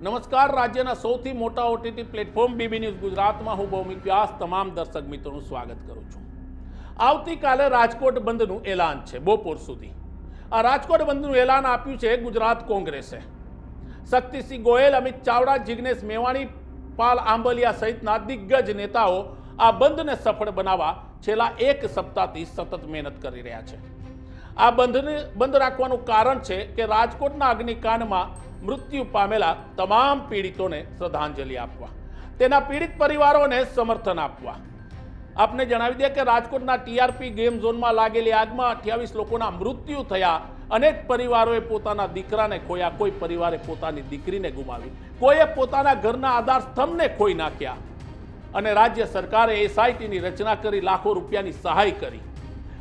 નમસ્કાર, રાજ્યના સૌથી મોટા ઓટીટી પ્લેટફોર્મ બીબી ન્યૂઝ ગુજરાતમાં હું ભૌમિક વ્યાસ, તમામ દર્શક મિત્રોનું સ્વાગત કરું છું. આવતીકાલે રાજકોટ બંધનું એલાન છે, બપોર સુધી. આ રાજકોટ બંધનું એલાન આપ્યું છે ગુજરાત કોંગ્રેસે. શક્તિસિંહ ગોયલ, અમિત ચાવડા, જિગ્નેશ મેવાણી, પાલ આંબલિયા સહિતના દિગ્ગજ નેતાઓ આ બંધને સફળ બનાવવા છેલ્લા એક સપ્તાહથી સતત મહેનત કરી રહ્યા છે. આ બંધને બંધ રાખવાનું કારણ છે કે રાજકોટના અગ્નિકાંડમાં મૃત્યુ પામેલા તમામ પીડિતોને શ્રદ્ધાંજલિ આપવા, તેના પીડિત પરિવારોને સમર્થન આપવા. આપને જણાવી દે કે રાજકોટના ટીઆરપી ગેમ ઝોનમાં લાગેલી આગમાં અઠ્યાવીસ લોકોના મૃત્યુ થયા. અનેક પરિવારોએ પોતાના દીકરાને ખોયા, કોઈ પરિવારે પોતાની દીકરીને ગુમાવી, કોઈએ પોતાના ઘરના આધાર સ્તંભને ખોઈ નાખ્યા. અને રાજ્ય સરકારે એસઆઈટીની રચના કરી લાખો રૂપિયાની સહાય કરી.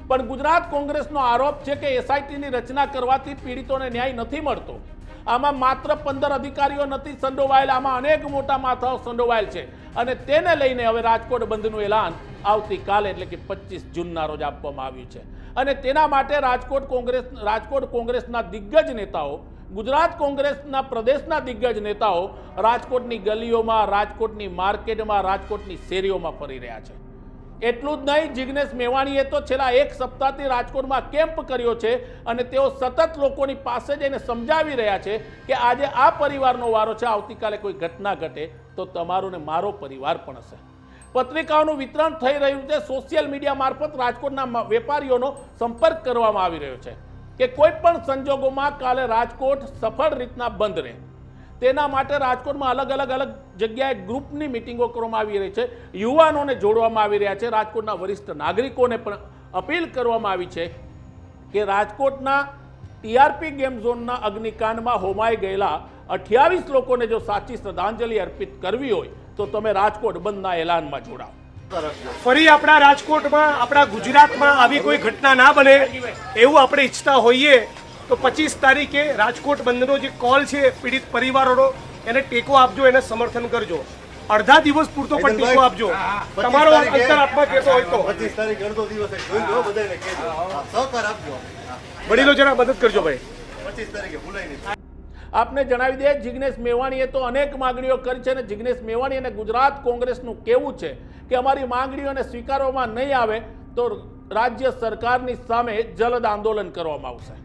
પણ ગુજરાત કોંગ્રેસનો આરોપ છે કે એસઆઈટીની રચના કરવાથી પીડિતોને ન્યાય નથી મળતો. આમાં માત્ર પંદર અધિકારીઓ નથી સંડોવાયેલ, આમાં અનેક મોટા માથાઓ સંડોવાયેલ છે. અને તેને લઈને હવે રાજકોટ બંધનું એલાન આવતીકાલે એટલે કે પચીસ જૂનના રોજ આપવામાં આવ્યું છે. અને તેના માટે રાજકોટ કોંગ્રેસ, રાજકોટ કોંગ્રેસના દિગ્ગજ નેતાઓ, ગુજરાત કોંગ્રેસના પ્રદેશના દિગ્ગજ નેતાઓ રાજકોટની ગલીઓમાં, રાજકોટની માર્કેટમાં, રાજકોટની શેરીઓમાં ફરી રહ્યા છે. એટલું જ નહીં, જિગ્નેશ મેવાણીએ તો છેલ્લા એક સપ્તાહથી રાજકોટમાં કેમ્પ કર્યો છે અને તેઓ સતત લોકોની પાસે જઈને સમજાવી રહ્યા છે કે આજે આ પરિવારનો વારો છે, આવતીકાલે કોઈ ઘટના ઘટે તો તમારો ને મારો પરિવાર પણ હશે. પત્રિકાઓનું વિતરણ થઈ રહ્યું છે, સોશિયલ મીડિયા મારફત રાજકોટના વેપારીઓનો સંપર્ક કરવામાં આવી રહ્યો છે કે કોઈ પણ સંજોગોમાં કાલે રાજકોટ સફળ રીતના બંધ રહે. તેના માટે રાજકોટમાં અલગ અલગ અલગ જગ્યાએ ગ્રુપની મિટિંગો કરવામાં આવી રહી છે. યુવાનોને જોડવામાં આવી રહ્યા છે. રાજકોટના વરિષ્ઠ નાગરિકોને પણ અપીલ કરવામાં આવી છે કે રાજકોટના ટીઆરપી ગેમ ઝોનના અગ્નિકાંડમાં હોમાઈ ગયેલા અઠ્યાવીસ લોકોને જો સાચી શ્રદ્ધાંજલિ અર્પિત કરવી હોય, તો તમે રાજકોટ બંધના એલાનમાં જોડાઓ. ફરી આપણા રાજકોટમાં, આપણા ગુજરાતમાં આવી કોઈ ઘટના ના બને, એવું આપણે ઈચ્છતા હોઈએ તો પચીસ તારીખે રાજકોટ બંધનો જે કોલ છે પીડિત પરિવારોનો એને ટેકો આપજો એને સમર્થન કરજો. અડધા દિવસ પૂરતો પણ ટેકો આપજો. તમારો આપવા કહેતો હોય તો. પચીસ તારીખ અડધો દિવસ સહકાર આપજો. વડીલો જરા મદદ કરજો ભાઈ. પચીસ તારીખે ભૂલાય નહીં. આપને જણાવી દે જિગ્નેશ મેવાણીએ તો અનેક માંગણીઓ કરી છે અને જિગ્નેશ મેવાણી અને ગુજરાત કોંગ્રેસનું કહેવું છે કે અમારી માગણીઓને સ્વીકારવામાં નહીં આવે તો રાજ્ય સરકારની સામે જલદ આંદોલન કરવામાં આવશે.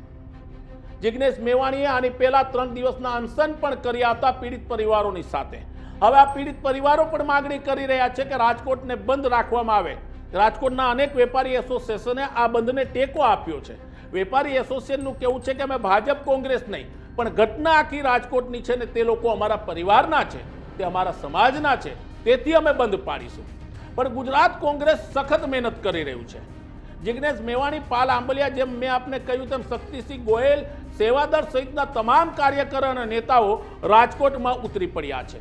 જિગ્નેશ મેવાણીએ આની પહેલા ત્રણ દિવસના અનશન પણ કર્યા હતા પીડિત પરિવારોની સાથે. હવે આ પીડિત પરિવારો પણ માગણી કરી રહ્યા છે કે રાજકોટને બંધ રાખવામાં આવે. રાજકોટના અનેક વેપારી એસોસિએશને આ બંધને ટેકો આપ્યો છે. વેપારી એસોસિએશનનું કેવું છે કે અમે ભાજપ, કોંગ્રેસ નહીં, પણ ઘટના આખી રાજકોટની છે ને તે લોકો અમારા પરિવારના છે, તે અમારા સમાજના છે, તેથી અમે બંધ પાડીશું. પણ ગુજરાત કોંગ્રેસ સખત મહેનત કરી રહ્યું છે. જિગ્નેશ મેવાણી, પાલ આંબલિયા જેમ મેં આપને કહ્યું તેમ શક્તિસિંહ ગોયલ સેવાદળ સહિતના તમામ કાર્યકર અને નેતાઓ રાજકોટમાં ઉતરી પડ્યા છે.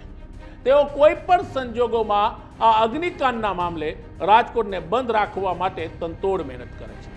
તેઓ કોઈ પણ સંજોગોમાં આ અગ્નિકાંડના મામલે રાજકોટને બંધ રાખવા માટે તંતોડ મહેનત કરે છે.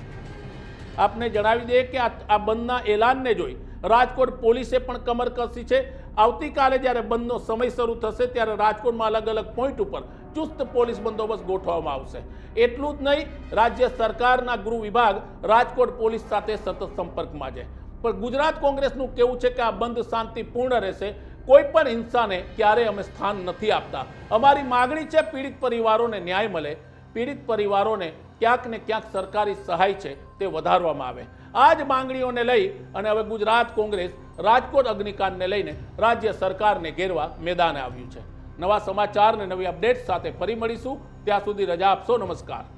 આપને જણાવી દઈએ કે આ બંધના એલાનને જોઈ રાજકોટ પોલીસે પણ કમર કસી છે. આવતીકાલે જ્યારે બંધનો સમય શરૂ થશે ત્યારે રાજકોટમાં અલગ અલગ પોઈન્ટ ઉપર ચુસ્ત પોલીસ બંદોબસ્ત ગોઠવવામાં આવશે. એટલું જ નહીં, રાજ્ય સરકારના ગૃહ વિભાગ રાજકોટ પોલીસ સાથે સતત સંપર્કમાં છે. પણ ગુજરાત કોંગ્રેસનું કેવું છે કે આ બંધ શાંતિપૂર્ણ રહેશે? કોઈ પણ હિંસાને ક્યારેય અમે સ્થાન નથી આપતા. અમારી માગણી છે પીડિત પરિવારોને ન્યાય મળે. પીડિત પરિવારોને ક્યાંક ને ક્યાંક સરકારી સહાય છે તે વધારવામાં આવે. આ જ માંગણીઓને લઈ અને હવે ગુજરાત કોંગ્રેસ રાજકોટ અગ્નિકાંડને લઈને રાજ્ય સરકારને ઘેરવા મેદાને આવ્યું છે. નવા સમાચાર અને નવી અપડેટ સાથે ફરી મળીશું. ત્યાં સુધી રજા આપશો. નમસ્કાર.